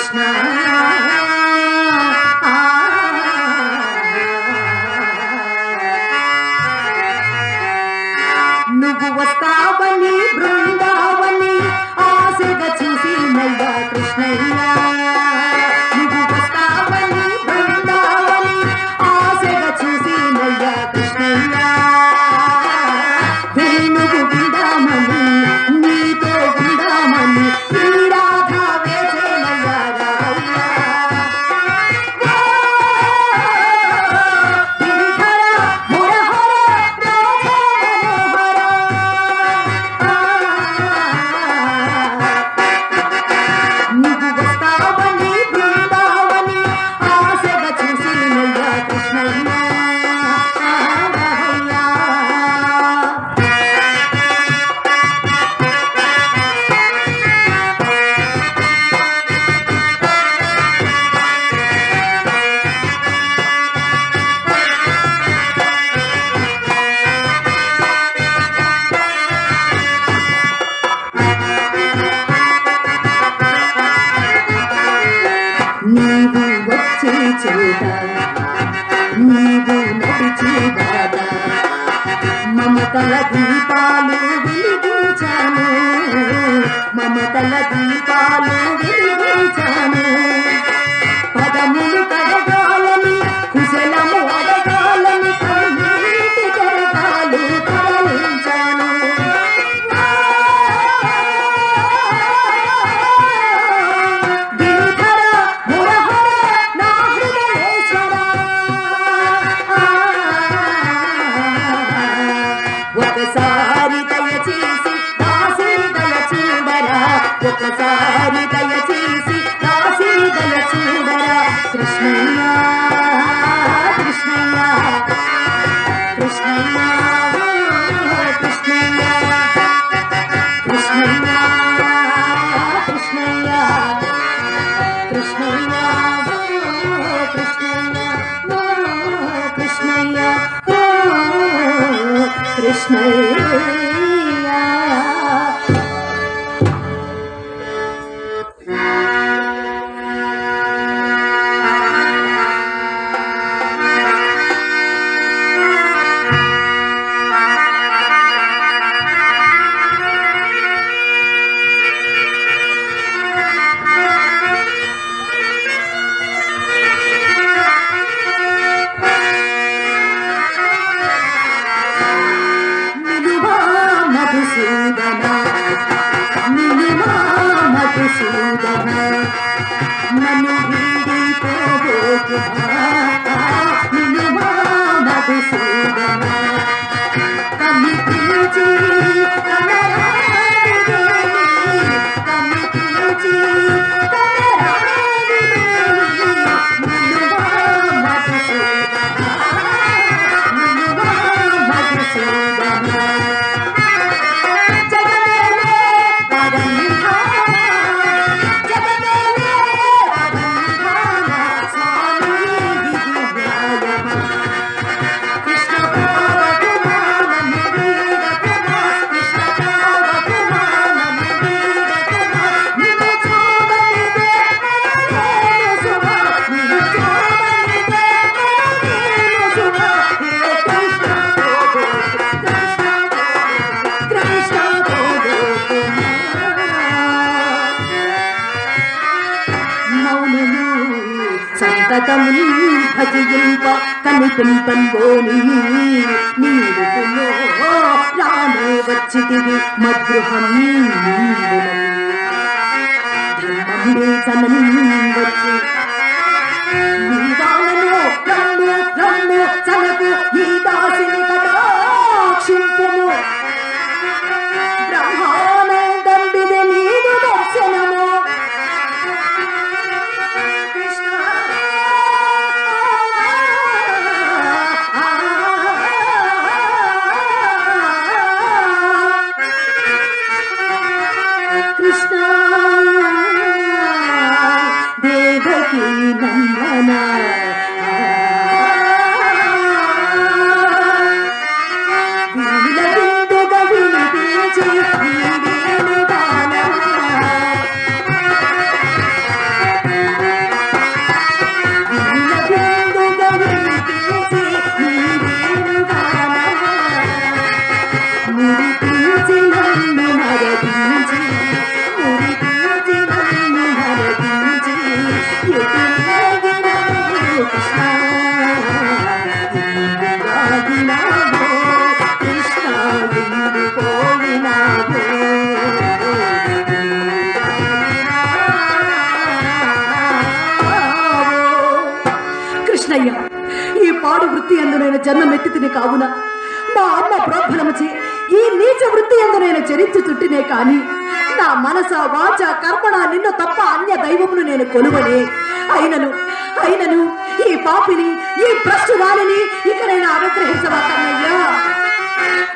కృష్ణ. నువ్వు వస్తావని బృందావని ఆశగా చూసి నయ్యా కృష్ణయ్యా. పిలిచి బాబా మమతల దీపాలు వెలిగించాను. మమతల దీపాలు వెలిగించాను. పదములు కడగ say భగవంతుని భజయింప కనిపింపంబోని నీవు రామే వచ్చితివి వచ్చి Amen. వృత్తి ఎందు నేను జన్మమెత్తి తిని కావున మా అమ్మ ప్రోద్బలముచే ఈ నీచ వృత్తి ఎందు నేను చరించి చుట్టినే కాని నా మనస వాచ కర్మణ నిన్ను తప్ప అన్య దైవమును నేను కొలువనే. అయినను అయినను ఈ పాపిని ఈ భ్రష్టురాలిని ఇక నేను అనుగ్రహించవా కన్నయ్యా?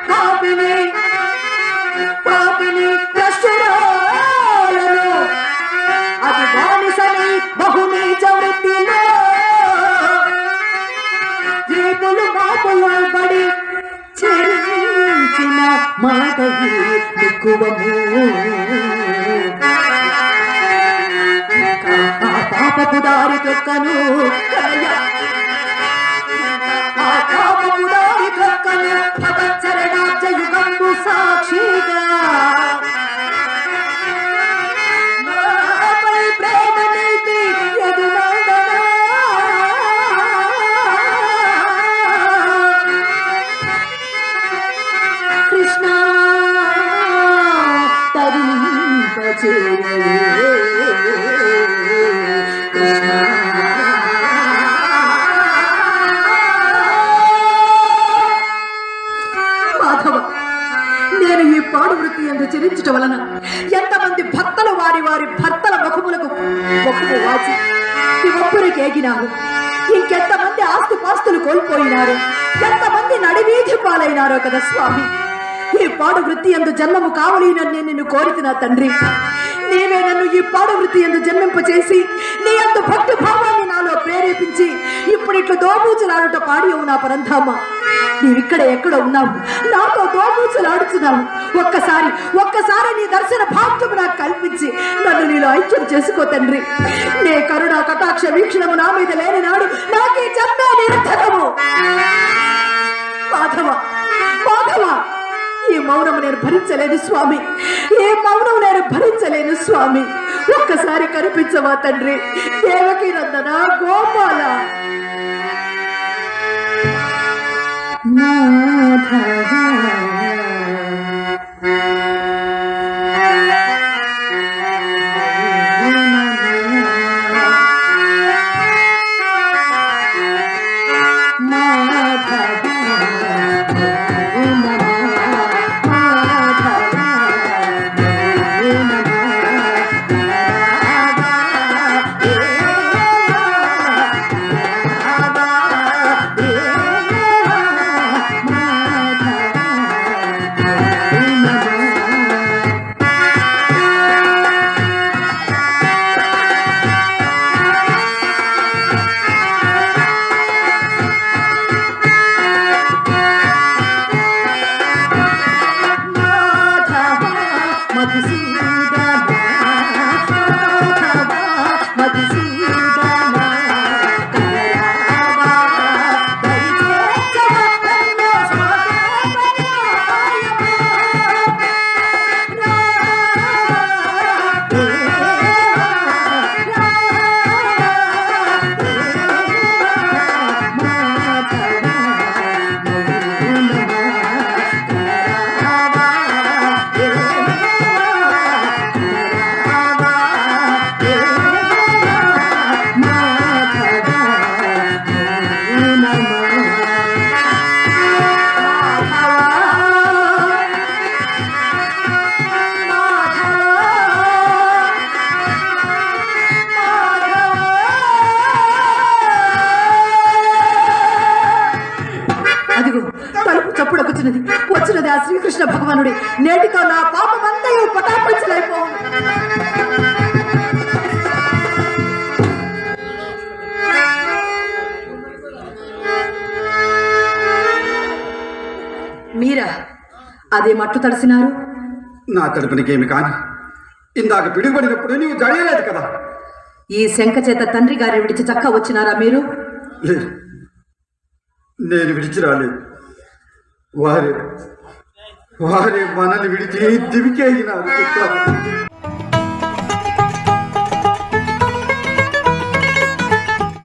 పాపిని! మాటవి ఎక్కువము పాపపు దారి తొక్కను కలయ విచరించటం వలన ఎంతమంది భర్తలు వారి వారి భర్తల ముఖములకు ముఖము వాచి ఒప్పురికి ఏగినారు. ఇంకెంతమంది ఆస్తుపాస్తులు కోల్పోయినారు. ఎంతమంది నడివీధి పాలైనారో కదా స్వామి. ఈ పాడు వృత్తి ఎందు జన్మము కావలి నేను నిన్ను కోరిన తండ్రి. నీవే నన్ను ఈ పాడు వృత్తి ఎందు జన్మింపచేసి నీ అంత భక్తి భావాన్ని నాలో ప్రేరేపించి ఇప్పుడు ఇట్లు దోబూచులాడట పాడియవు నా పరంధామ. నీవిక్కడ ఎక్కడ ఉన్నావు. నాతో దోబూచులాడుతున్నావు ఒక్కసారి ఒక్కసారి నీ దర్శన భాగ్యము నాకు కల్పించి నన్ను నీలో ఐక్యం చేసుకో తండ్రి. నే కరుణ కటాక్ష వీక్షణము నా మీద లేని నాడు నాకే జన్మే నిరర్థకము మాధవ మాధవ ఈ మౌనము నేను భరించలేను స్వామి. ఏ మౌనం నేను భరించలేను స్వామి. ఒక్కసారి కనిపించవా తండ్రి? దేవకి నందన గోపాల. అదిగో తలుపు చప్పుడొచ్చున్నది వచ్చినది ఆ శ్రీకృష్ణ భగవానుడి. నేటితో నా పాపమంతయు పటాపంచలైపోవు. మీరా? అదే మట్టు తడిసినారు? నా తరపునికేమి కాని. ఇందాక పిడుగుపడినప్పుడు నీవు జడయలేదు కదా. ఈ శంఖ చేత తండ్రి గారి విడిచి చక్క వచ్చినారా మీరు? లేదు. నేను విడిచి రాలేదు వారి వారి మనల్ని విడిచి దివికేగినారు